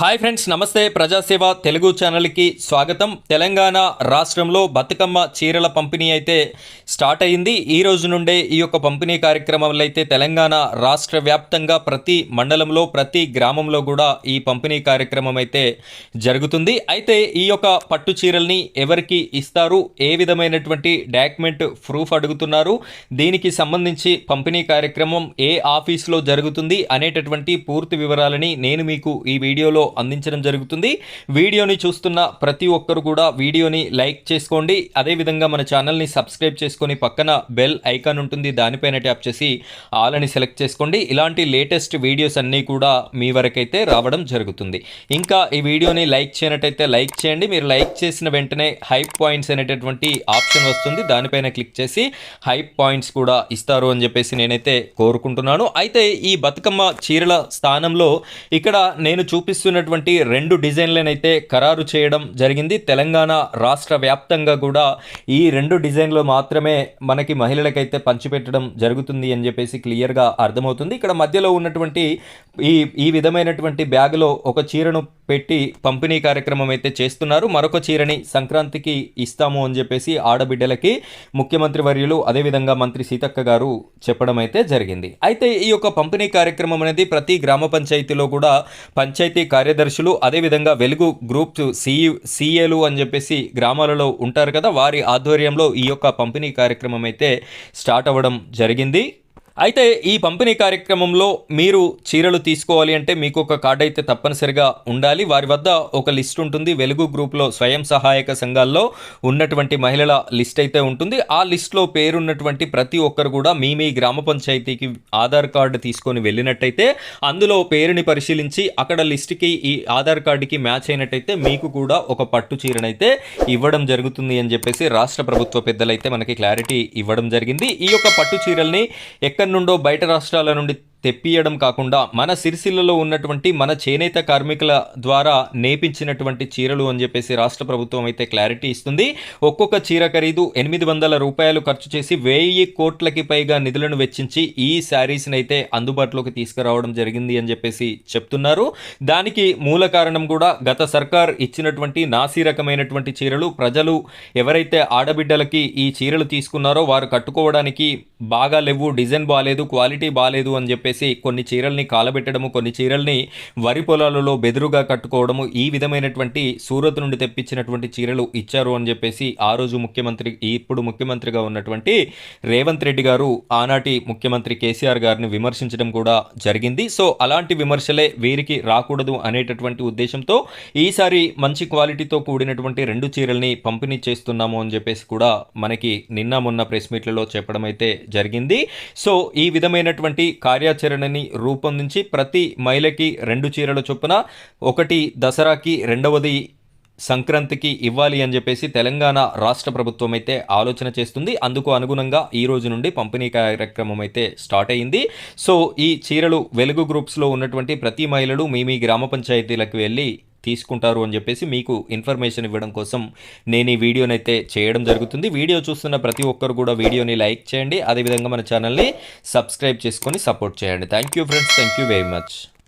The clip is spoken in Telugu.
హాయ్ ఫ్రెండ్స్ నమస్తే. ప్రజాసేవ తెలుగు ఛానల్కి స్వాగతం. తెలంగాణ రాష్ట్రంలో బతుకమ్మ చీరల పంపిణీ అయితే స్టార్ట్ అయింది. ఈ రోజు నుండే ఈ యొక్క పంపిణీ కార్యక్రమంలో అయితే తెలంగాణ రాష్ట్ర వ్యాప్తంగా ప్రతి మండలంలో ప్రతి గ్రామంలో కూడా ఈ పంపిణీ కార్యక్రమం అయితే జరుగుతుంది. అయితే ఈ యొక్క పట్టు చీరల్ని ఎవరికి ఇస్తారు? ఏ విధమైనటువంటి డాక్యుమెంట్ ప్రూఫ్ అడుగుతున్నారు? దీనికి సంబంధించి పంపిణీ కార్యక్రమం ఏ ఆఫీస్లో జరుగుతుంది? అనేటటువంటి పూర్తి వివరాలని నేను మీకు ఈ వీడియోలో అందించడం జరుగుతుంది. వీడియోని చూస్తున్న ప్రతి ఒక్కరు కూడా వీడియోని లైక్ చేసుకోండి. అదేవిధంగా మన ఛానల్ని సబ్స్క్రైబ్ చేసుకొని పక్కన బెల్ ఐకాన్ ఉంటుంది. దానిపైన ట్యాప్ చేసి ఆల్ అని సెలెక్ట్ చేసుకోండి. ఇలాంటి లేటెస్ట్ వీడియోస్ అన్నీ కూడా మీ వరకైతే రావడం జరుగుతుంది. ఇంకా ఈ వీడియోని లైక్ చేయనట్టయితే లైక్ చేయండి. మీరు లైక్ చేసిన వెంటనే హైప్ పాయింట్స్ అనేటటువంటి ఆప్షన్ వస్తుంది. దానిపైన క్లిక్ చేసి హైప్ పాయింట్స్ కూడా ఇస్తారు అని చెప్పేసి నేనైతే కోరుకుంటున్నాను. అయితే ఈ బతుకమ్మ చీరల స్థానంలో ఇక్కడ నేను చూపిస్తున్న చూపిస్తున్నటువంటి రెండు డిజైన్లనైతే ఖరారు చేయడం జరిగింది. తెలంగాణ రాష్ట్ర వ్యాప్తంగా కూడా ఈ రెండు డిజైన్లు మాత్రమే మనకి మహిళలకైతే పంచిపెట్టడం జరుగుతుంది అని చెప్పేసి క్లియర్గా అర్థమవుతుంది. ఇక్కడ మధ్యలో ఉన్నటువంటి ఈ ఈ విధమైనటువంటి బ్యాగ్లో ఒక చీరను పెట్టి పంపిణీ కార్యక్రమం అయితే చేస్తున్నారు. మరొక చీరని సంక్రాంతికి ఇస్తాము అని చెప్పేసి ఆడబిడ్డలకి ముఖ్యమంత్రి వర్యులు అదేవిధంగా మంత్రి సీతక్క గారు చెప్పడం అయితే జరిగింది. అయితే ఈ యొక్క పంపిణీ కార్యక్రమం అనేది ప్రతి గ్రామ పంచాయతీలో కూడా పంచాయతీ కార్యదర్శులు అదేవిధంగా వెలుగు గ్రూప్ సి సిఏలు అని చెప్పేసి గ్రామాలలో ఉంటారు కదా వారి ఆధ్వర్యంలో ఈ యొక్క పంపిణీ కార్యక్రమం అయితే స్టార్ట్ అవ్వడం జరిగింది. అయితే ఈ పంపిణీ కార్యక్రమంలో మీరు చీరలు తీసుకోవాలి అంటే మీకు ఒక కార్డు అయితే తప్పనిసరిగా ఉండాలి. వారి వద్ద ఒక లిస్ట్ ఉంటుంది. వెలుగు గ్రూప్లో స్వయం సహాయక సంఘాల్లో ఉన్నటువంటి మహిళల లిస్ట్ అయితే ఉంటుంది. ఆ లిస్ట్లో పేరున్నటువంటి ప్రతి ఒక్కరు కూడా మీ మీ గ్రామ పంచాయతీకి ఆధార్ కార్డు తీసుకొని వెళ్ళినట్టయితే అందులో పేరుని పరిశీలించి అక్కడ లిస్ట్కి ఈ ఆధార్ కార్డుకి మ్యాచ్ అయినట్టయితే మీకు కూడా ఒక పట్టు చీరనైతే ఇవ్వడం జరుగుతుంది అని చెప్పేసి రాష్ట్ర ప్రభుత్వ పెద్దలైతే మనకి క్లారిటీ ఇవ్వడం జరిగింది. ఈ యొక్క పట్టు చీరల్ని ఎక్కడి నుండో బయట రాష్ట్రాల నుండి తెప్పియడం కాకుండా మన సిరిసిల్లలో ఉన్నటువంటి మన చేనేత కార్మికుల ద్వారా నేపించినటువంటి చీరలు అని చెప్పేసి రాష్ట్ర ప్రభుత్వం అయితే క్లారిటీ ఇస్తుంది. ఒక్కొక్క చీర ఖరీదు ఎనిమిది వందల రూపాయలు ఖర్చు చేసి వెయ్యి కోట్లకి పైగా నిధులను వెచ్చించి ఈ శారీస్ని అయితే అందుబాటులోకి తీసుకురావడం జరిగింది అని చెప్పేసి చెప్తున్నారు. దానికి మూల కారణం కూడా గత సర్కార్ ఇచ్చినటువంటి నాసి రకమైనటువంటి చీరలు ప్రజలు ఎవరైతే ఆడబిడ్డలకి ఈ చీరలు తీసుకున్నారో వారు కట్టుకోవడానికి బాగా లేవు డిజైన్ బాగాలేదు క్వాలిటీ బాగాలేదు అని చెప్పేసి కొన్ని చీరల్ని కాలబెట్టడము కొన్ని చీరల్ని వరి పొలాలలో బెదురుగా కట్టుకోవడము ఈ విధమైనటువంటి సూరత్ నుండి తెప్పించినటువంటి చీరలు ఇచ్చారు అని చెప్పేసి ఆ రోజు ముఖ్యమంత్రి ఇప్పుడు ముఖ్యమంత్రిగా ఉన్నటువంటి రేవంత్ రెడ్డి గారు ఆనాటి ముఖ్యమంత్రి కేసీఆర్ గారిని విమర్శించడం కూడా జరిగింది. సో అలాంటి విమర్శలే వీరికి రాకూడదు అనేటటువంటి ఉద్దేశంతో ఈసారి మంచి క్వాలిటీతో కూడినటువంటి రెండు చీరల్ని పంపిణీ చేస్తున్నాము అని చెప్పేసి కూడా మనకి నిన్న మొన్న ప్రెస్ మీట్లలో చెప్పడం అయితే జరిగింది. సో ఈ విధమైనటువంటి కార్యాచరణని రూపొందించి ప్రతి మహిళకి రెండు చీరల చొప్పున ఒకటి దసరాకి రెండవది సంక్రాంతికి ఇవ్వాలి అని చెప్పేసి తెలంగాణ రాష్ట్ర ప్రభుత్వం అయితే ఆలోచన చేస్తుంది. అందుకు అనుగుణంగా ఈ రోజు నుండి పంపిణీ కార్యక్రమం అయితే స్టార్ట్ అయింది. సో ఈ చీరలు వెలుగు గ్రూప్స్లో ఉన్నటువంటి ప్రతి మహిళలు మీ మీ గ్రామ పంచాయతీలకు వెళ్ళి తీసుకుంటారు అని చెప్పేసి మీకు ఇన్ఫర్మేషన్ ఇవ్వడం కోసం నేను ఈ వీడియోనైతే చేయడం జరుగుతుంది. వీడియో చూస్తున్న ప్రతి ఒక్కరు కూడా వీడియోని లైక్ చేయండి. అదేవిధంగా మన ఛానల్ని సబ్స్క్రైబ్ చేసుకొని సపోర్ట్ చేయండి. Thank you friends thank you very much